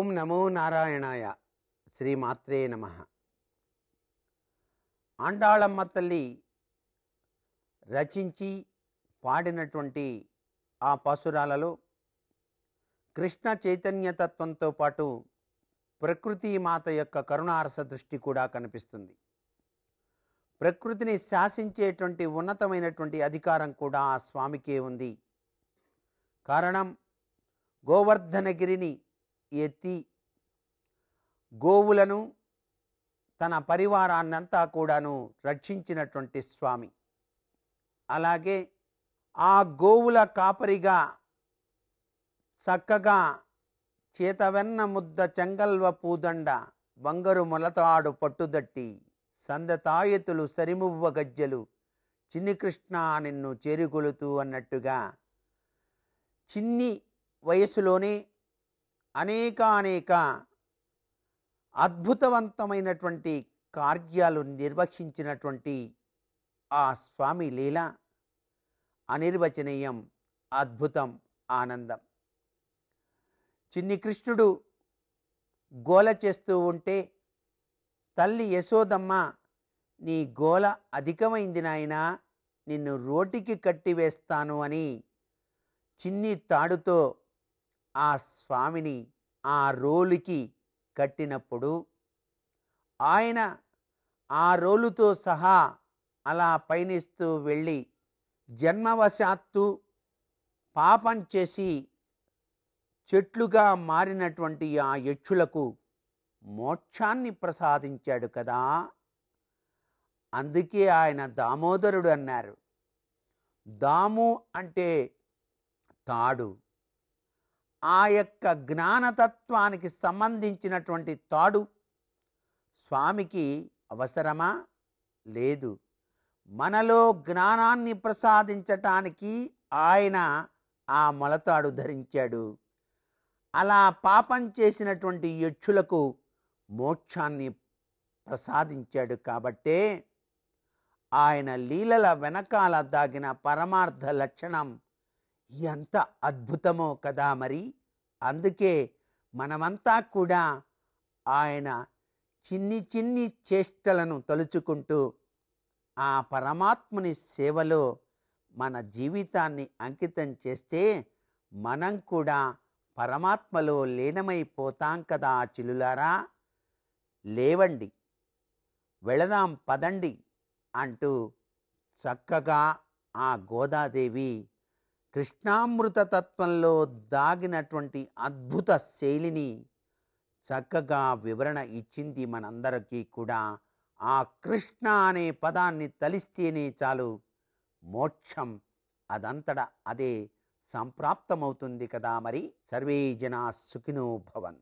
ఓం నమో నారాయణాయ శ్రీమాత్రే నమ. ఆండాళమ్మ తల్లి రచించి పాడినటువంటి ఆ పశురాలలో కృష్ణ చైతన్యతత్వంతో పాటు ప్రకృతి మాత యొక్క కరుణారస దృష్టి కూడా కనిపిస్తుంది. ప్రకృతిని శాసించేటువంటి ఉన్నతమైనటువంటి అధికారం కూడా ఆ స్వామికే ఉంది. కారణం గోవర్ధనగిరిని ఎత్తి గోవులను తన పరివారాన్నంతా కూడాను రక్షించినటువంటి స్వామి. అలాగే ఆ గోవుల కాపరిగా చక్కగా చేతవెన్న ముద్ద చెంగల్వ పూదండ బంగరు మొలతాడు పట్టుదట్టి సందతాయతులు సరిమువ్వ గజ్జలు చిన్ని కృష్ణ నిన్ను చేరుకొలుతూ అన్నట్టుగా చిన్ని వయసులోనే అనేకానేక అనేక అద్భుతవంతమైనటువంటి కార్యాలు నిర్వహించినటువంటి ఆ స్వామి లీల అనిర్వచనీయం అద్భుతం ఆనందం. చిన్ని కృష్ణుడు గోల చేస్తూ ఉంటే తల్లి యశోదమ్మ నీ గోల అధికమైంది నాయనా నిన్ను రోటికి కట్టివేస్తాను అని చిన్ని తాడుతో ఆ స్వామిని ఆ రోలుకి కట్టినప్పుడు ఆయన ఆ రోలుతో సహా అలా పయనిస్తూ వెళ్ళి జన్మవశాత్తు పాపం చేసి చెట్లుగా మారినటువంటి ఆ యక్షులకు మోక్షాన్ని ప్రసాదించాడు కదా. అందుకే ఆయన దామోదరుడు అన్నారు. దాము అంటే తాడు. ఆ యొక్క జ్ఞానతత్వానికి సంబంధించినటువంటి తాడు స్వామికి అవసరమా? లేదు. మనలో జ్ఞానాన్ని ప్రసాదించటానికి ఆయన ఆ మొలతాడు ధరించాడు. అలా పాపం చేసినటువంటి యక్షులకు మోక్షాన్ని ప్రసాదించాడు కాబట్టే ఆయన లీలల వెనకాల దాగిన పరమార్థ లక్షణం ఎంత అద్భుతమో కదా మరి. అందుకే మనమంతా కూడా ఆయన చిన్ని చిన్ని చేష్టలను తలుచుకుంటూ ఆ పరమాత్ముని సేవలో మన జీవితాన్ని అంకితం చేస్తే మనం కూడా పరమాత్మలో లీనమైపోతాం కదా చిలులారా. లేవండి వెళదాం పదండి అంటూ చక్కగా ఆ గోదాదేవి కృష్ణామృత తత్వంలో దాగినటువంటి అద్భుత శైలిని చక్కగా వివరణ ఇచ్చింది మనందరికీ కూడా. ఆ కృష్ణ అనే పదాన్ని తలిస్తేనే చాలు మోక్షం అదంతట అదే సంప్రాప్తమవుతుంది కదా మరి. సర్వే జనా సుఖినో భవన్